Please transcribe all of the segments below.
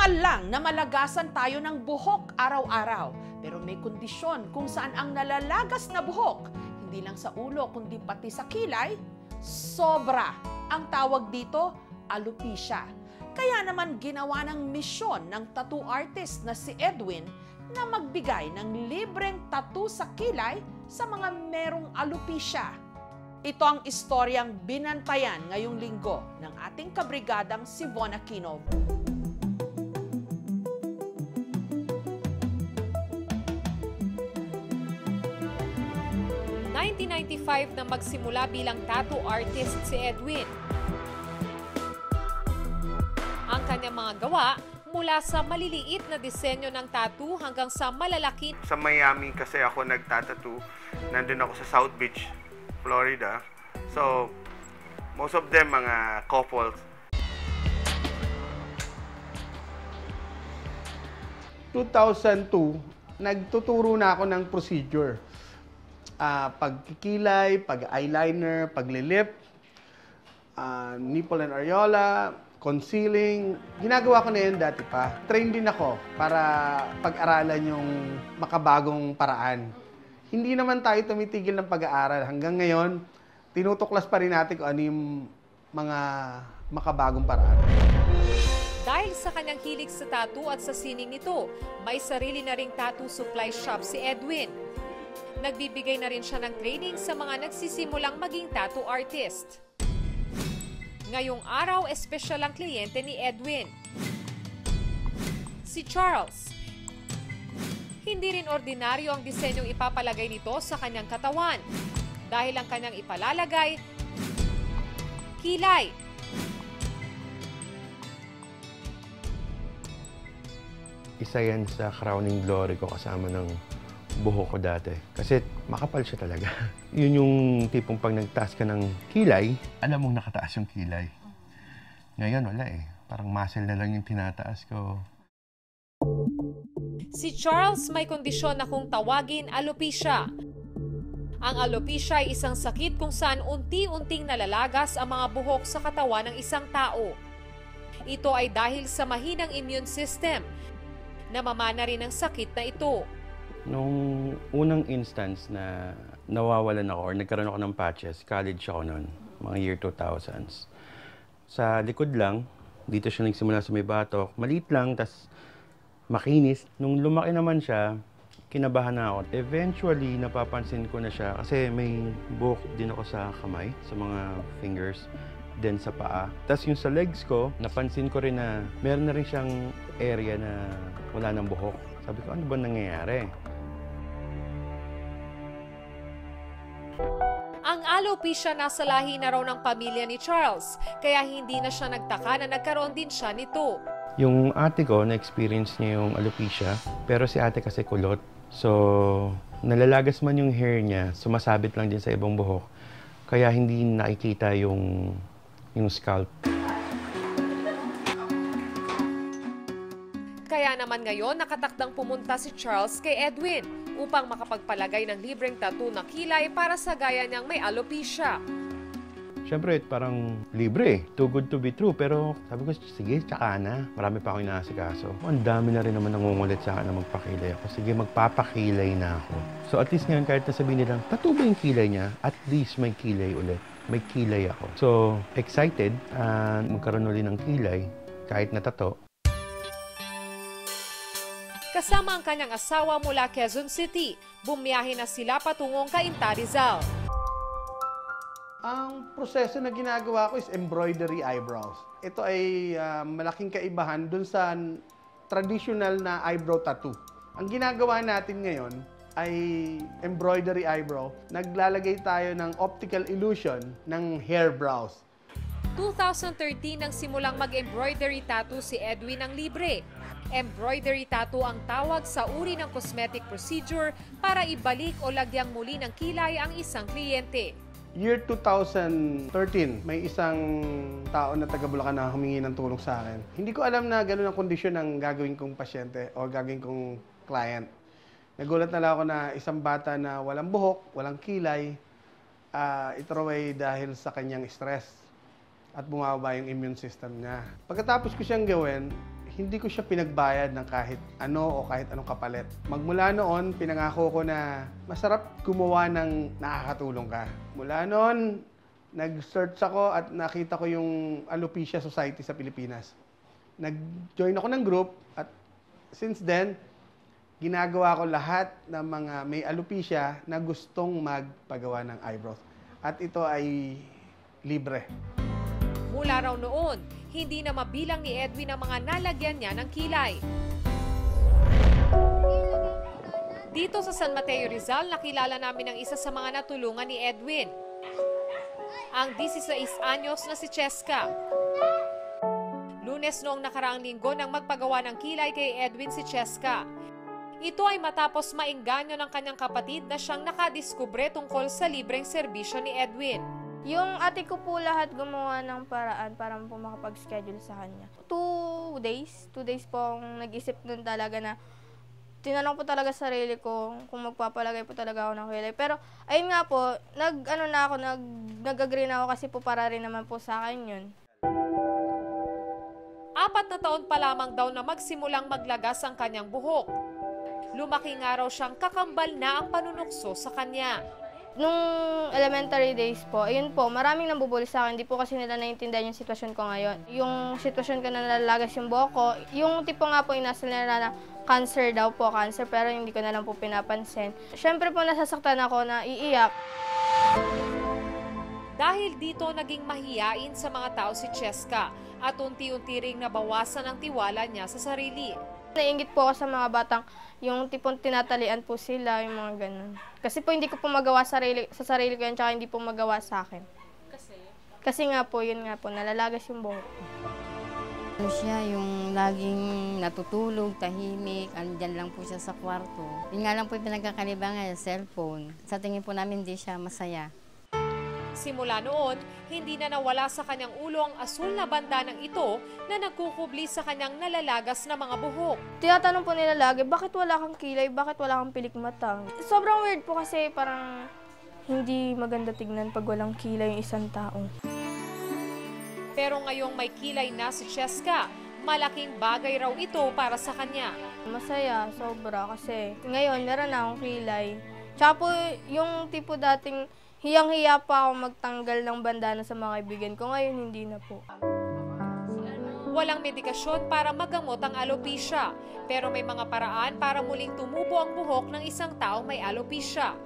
Normal lang na malagasan tayo ng buhok araw-araw. Pero may kondisyon kung saan ang nalalagas na buhok, hindi lang sa ulo kundi pati sa kilay, sobra. Ang tawag dito, alopecia. Kaya naman ginawa ng misyon ng tattoo artist na si Edwin na magbigay ng libreng tattoo sa kilay sa mga merong alopecia. Ito ang istoryang binantayan ngayong linggo ng ating kabrigadang si Von Aquino. 1995 na magsimula bilang tattoo artist si Edwin. Ang kanyang mga gawa mula sa maliliit na disenyo ng tattoo hanggang sa malalaki Sa Miami kasi ako nagtatattoo. Nandun ako sa South Beach, Florida. So, most of them mga couples. nagtuturo na ako ng procedure. Ah, pagkikilay, pag-eyeliner, paglilip, ah, nipple and areola, concealing. Ginagawa ko na yun dati pa. Train din ako para pag-aralan yung makabagong paraan. Hindi naman tayo tumitigil ng pag-aaral. Hanggang ngayon, tinutuklas pa rin natin kung ano yung mga makabagong paraan. Dahil sa kanyang hilig sa tattoo at sa sining nito, may sarili na ring tattoo supply shop si Edwin. Nagbibigay na rin siya ng training sa mga nagsisimulang maging tattoo artist. Ngayong araw, espesyal ang kliyente ni Edwin. Si Charles. Hindi rin ordinaryo ang disenyong ipapalagay nito sa kanyang katawan. Dahil ang kanyang ipalalagay, kilay, isa yan sa crowning glory ko kasama ng buhok ko dati. Kasi makapal siya talaga. Yun yung tipong pag nagtaas ka ng kilay, alam mong nakataas yung kilay. Ngayon, wala eh. Parang muscle na lang yung tinataas ko. Si Charles may kondisyon na kung tawagin alopecia. Ang alopecia ay isang sakit kung saan unti-unting nalalagas ang mga buhok sa katawan ng isang tao. Ito ay dahil sa mahinang immune system. Namamana rin ang sakit na ito. Nung unang instance na nawawalan ako or nagkaroon ako ng patches, college ako noon, mga year 2000s. Sa likod lang, dito siya nagsimula sa may batok. Maliit lang, tas makinis. Nung lumaki naman siya, kinabahan na ako. Eventually, napapansin ko na siya kasi may buhok din ako sa kamay, sa mga fingers, then sa paa. Tapos yung sa legs ko, napansin ko rin na meron na rin siyang area na wala ng buhok. Sabi ko, ano ba nangyayari? Ang alopecia nasa lahi na raw ng pamilya ni Charles, kaya hindi na siya nagtaka na nagkaroon din siya nito. Yung ate ko, na-experience niya yung alopecia, pero si ate kasi kulot. So, nalalagas man yung hair niya, sumasabit lang din sa ibang buhok. Kaya hindi nakikita yung, yung scalp. Kaya naman ngayon nakatakdang pumunta si Charles kay Edwin upang makapagpalagay ng libreng tattoo na kilay para sa gaya niyang may alopecia. Siyempre, parang libre. Too good to be true. Pero sabi ko, sige, tsaka na. Marami pa akong inaasikaso. Ang dami na rin naman nangungulit sa akin na magpakilay ako. Sige, magpapakilay na ako. So at least ngayon, kahit nasabihin nilang, tattoo ba yung kilay niya? At least may kilay ulit. May kilay ako. So, excited. Uh, magkaroon ulit ng kilay. Kahit na tato. Kasama ang kanyang asawa mula Quezon City, bumiyahe na sila patungong Cainta Rizal. Ang proseso na ginagawa ko is embroidery eyebrows. Ito ay ah, malaking kaibahan dun sa traditional na eyebrow tattoo. Ang ginagawa natin ngayon ay embroidery eyebrow. Naglalagay tayo ng optical illusion ng hair brows. 2013 nang simulang mag-embroidery tattoo si Edwin ng libre. Embroidery tattoo ang tawag sa uri ng cosmetic procedure para ibalik o lagyang muli ng kilay ang isang kliyente. Year 2013, may isang tao na taga Bulacan na humingi ng tulong sa akin. Hindi ko alam na gano'n ang kondisyon ng gagawin kong pasyente o gagawin kong client. Nagulat na lang ako na isang bata na walang buhok, walang kilay, ah ito raw ay dahil sa kanyang stress at bumababa yung immune system niya. Pagkatapos ko siyang gawin, hindi ko siya pinagbayad ng kahit ano o kahit anong kapalit. Magmula noon, pinangako ko na masarap gumawa ng nakakatulong ka. Mula noon, nag-search ako at nakita ko yung Alopecia Society sa Pilipinas. Nag-join ako ng group at since then, ginagawa ko lahat ng mga may alopecia na gustong magpagawa ng eyebrows. At ito ay libre. Mula raw noon, hindi na mabilang ni Edwin ang mga nalagyan niya ng kilay. Dito sa San Mateo Rizal, nakilala namin ang isa sa mga natulungan ni Edwin. Ang 16 anyos na si Cheska. Lunes noong nakaraang linggo nang magpagawa ng kilay kay Edwin si Cheska. Ito ay matapos maingganyo ng kanyang kapatid na siyang nakadiskubre tungkol sa libreng serbisyo ni Edwin. Yung ate ko po lahat gumawa ng paraan para po makapag-schedule sa kanya. Two days, two days po akong nag-isip nun talaga na tinanong po talaga sa sarili ko kung magpapalagay po talaga ako ng kilay. Pero ayun nga po, nag ano na ako, nag nag-agree na ako kasi po para rin naman po sa akin yun. Apat na taon pa lamang daw na magsimulang maglagas ang kanyang buhok. Lumaki nga raw siyang kakambal na ang panunukso sa kanya. Nung elementary days po, ayun po, maraming nambubuli sa akin. Hindi po kasi nila naiintindihan yung sitwasyon ko ngayon. Yung sitwasyon ko na nalalagas yung buhok ko, yung tipo nga po inasal nila na cancer daw po, cancer, pero hindi ko na lang po pinapansin. Siyempre po nasasaktan ako na iiyak. Dahil dito naging mahiyain sa mga tao si Cheska at unti-unti ring nabawasan ang tiwala niya sa sarili. Nainggit po ako sa mga batang yung tipong tinatalian po sila, yung mga ganun. Kasi po hindi ko po magawa sarili, sa sarili ko yan, tsaka hindi po magawa sa akin. Kasi? Kasi nga po, yun nga po, nalalagas yung buhok ko. Ano siya, yung laging natutulog, tahimik, andyan lang po siya sa kwarto. Yun nga lang po yung pinagkakalibangan, cellphone. Sa tingin po namin, hindi siya masaya. Simula noon, hindi na nawala sa kanyang ulo ang asul na banda ng ito na nagkukubli sa kanyang nalalagas na mga buhok. Tinatanong po nila lagi, bakit wala kang kilay, bakit wala kang pilik mata? Sobrang weird po kasi parang hindi maganda tignan pag walang kilay yung isang tao. Pero ngayong may kilay na si Cheska, malaking bagay raw ito para sa kanya. Masaya, sobra, kasi ngayon meron na akong kilay. Tsaka po, yung tipo dating hiyang-hiya pa ako magtanggal ng bandana sa mga kaibigan ko, ngayon hindi na po. Walang medikasyon para magamot ang alopecia, pero may mga paraan para muling tumubo ang buhok ng isang taong may alopecia.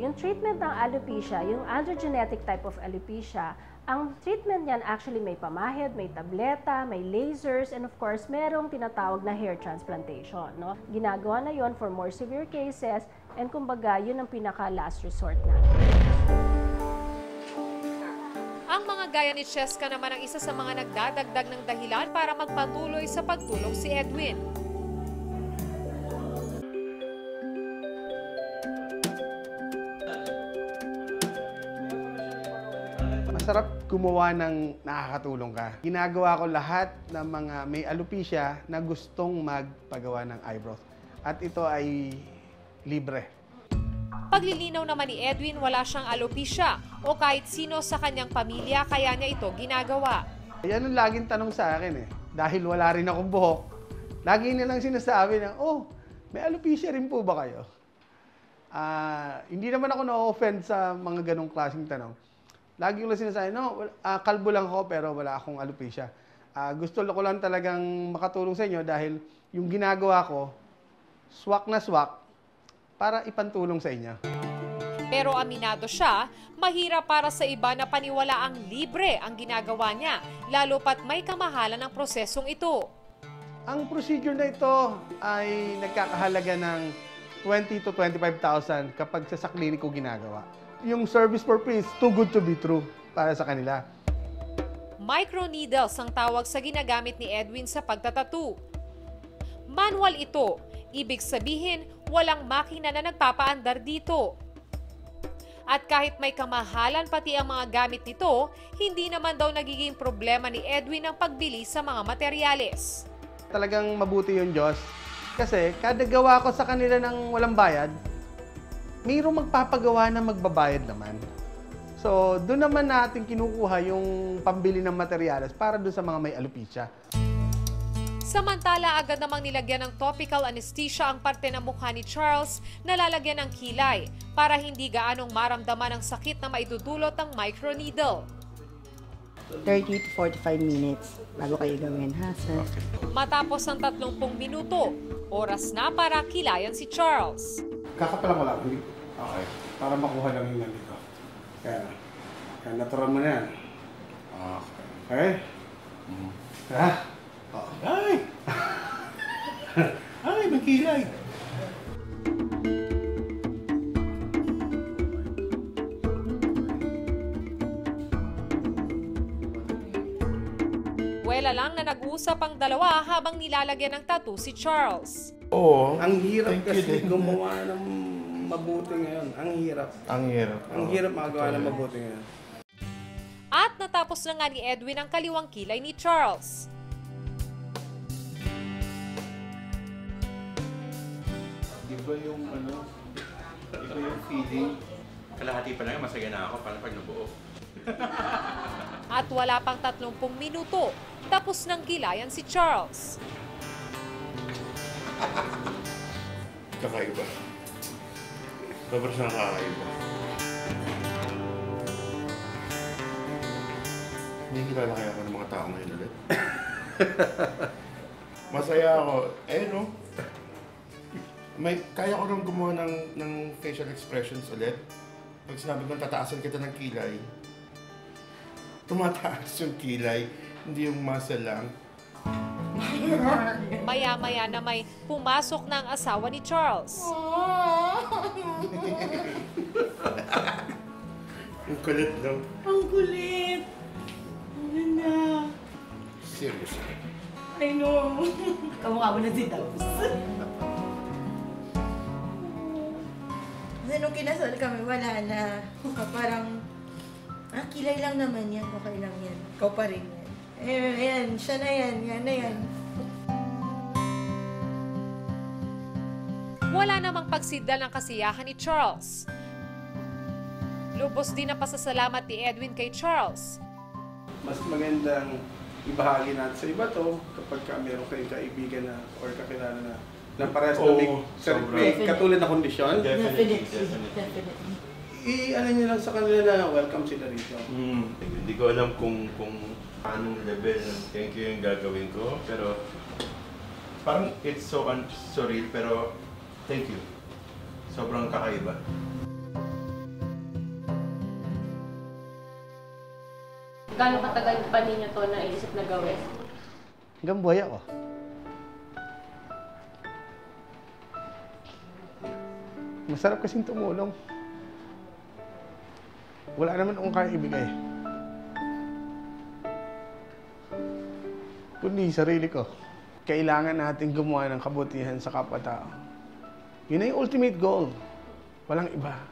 Yung treatment ng alopecia, yung androgenetic type of alopecia, ang treatment niyan actually may pamahid, may tableta, may lasers, and of course, merong tinatawag na hair transplantation. No? Ginagawa na yon for more severe cases, and kumbaga, yun ang pinaka-last resort na. Ang mga gaya ni Cheska naman ang isa sa mga nagdadagdag ng dahilan para magpatuloy sa pagtulong si Edwin. Masarap gumawa ng nakakatulong ka. Ginagawa ko lahat ng mga may alopecia na gustong magpagawa ng eyebrows. At ito ay libre. Paglilinaw naman ni Edwin, wala siyang alopecia o kahit sino sa kanyang pamilya kaya niya ito ginagawa. Yan ang laging tanong sa akin eh. Dahil wala rin akong buhok, lagi nilang sinasabi na, oh, may alopecia rin po ba kayo? Ah, hindi naman ako na-offend sa mga ganong klaseng tanong. Lagi ko lang sinasabi, no, ah, kalbo lang ako pero wala akong alopecia. Ah, gusto ko lang talagang makatulong sa inyo dahil yung ginagawa ko, swak na swak, para ipantulong sa inyo. Pero aminado siya, mahirap para sa iba na paniwalaang libre ang ginagawa niya, lalo pat may kamahalan ng prosesong ito. Ang procedure na ito ay nagkakahalaga ng 20 to 25,000 kapag sa, sa klinik ko ginagawa. Yung service for free is too good to be true para sa kanila. Microneedles ang tawag sa ginagamit ni Edwin sa pagtatatu. Manual ito, ibig sabihin walang makina na nagpapaandar dito. At kahit may kamahalan pati ang mga gamit nito, hindi naman daw nagiging problema ni Edwin ang pagbili sa mga materyales. Talagang mabuti yung Diyos. Kasi kada gawa ko sa kanila ng walang bayad, mayroong magpapagawa na magbabayad naman. So, doon naman natin kinukuha yung pambili ng materyales para doon sa mga may alopecia. Samantala, agad namang nilagyan ng topical anesthesia ang parte ng mukha ni Charles na lalagyan ng kilay para hindi gaanong maramdaman ang sakit na maidudulot ng microneedle. 30 to 45 minutes bago kayo gawin, ha, sir? Matapos ang 30 minuto, oras na para kilayan si Charles. Kakapalan ko lang. hindi- Okay. Para makuha lang yung nandito. Kaya, kaya natural mo na yan. Okay? Ha? Ay! Ay, may kilay! Wala lang na nag-usap ang dalawa habang nilalagyan ng tattoo si Charles. Oo. Ang hirap Thank you kasi din. gumawa ng mabuti ngayon. Ang hirap. Ang hirap. Ang hirap magawa ng mabuti ngayon. At natapos na nga ni Edwin ang kaliwang kilay ni Charles. Iba yung ano, iba yung feeling. Kalahati pa lang, masaya na ako. Paano pag nabuo? At wala pang 30 minuto, tapos nang kilayan si Charles. Kakaiba. Sobrang siyang kakaiba. Hindi kilala kaya ako ng mga tao ngayon ulit. Masaya ako. Eh, no? May, kaya ko nang gumawa ng, ng facial expressions ulit. Pag sinabi kong tataasan kita ng kilay, tumataas yung kilay, hindi yung muscle lang. Maya-maya na may pumasok na ang asawa ni Charles. Ang kulit daw. Ang kulit! Ano na? Seriously. I know. Kamukha mo na si Dabs. Kasi nung kinasal kami, wala na. Parang, ah, kilay lang naman yan. Okay lang yan. Ikaw pa rin yan. Eh, yan. Siya na yan. Yan na yan. Wala namang pagsidal ng kasiyahan ni Charles. Lubos din ang pasasalamat ni Edwin kay Charles. Mas magandang ibahagi natin sa iba to kapag ka meron kayong kaibigan na or kakilala na na parehas na may, Oo, sobra. may katulad na kondisyon. Definitely. Definitely. I-ano nyo lang sa kanila na welcome sila rito. Hmm, hindi ko alam kung kung anong level ng thank you yung gagawin ko, pero parang it's so un surreal, pero thank you. Sobrang kakaiba. Gano'ng katagal pa ninyo to naisip na gawin? Hanggang buhay ako. Masarap kasing tumulong. Wala naman akong kaya ibigay. Kundi sarili ko. Kailangan natin gumawa ng kabutihan sa kapwa-tao. Yun yung ultimate goal. Walang iba.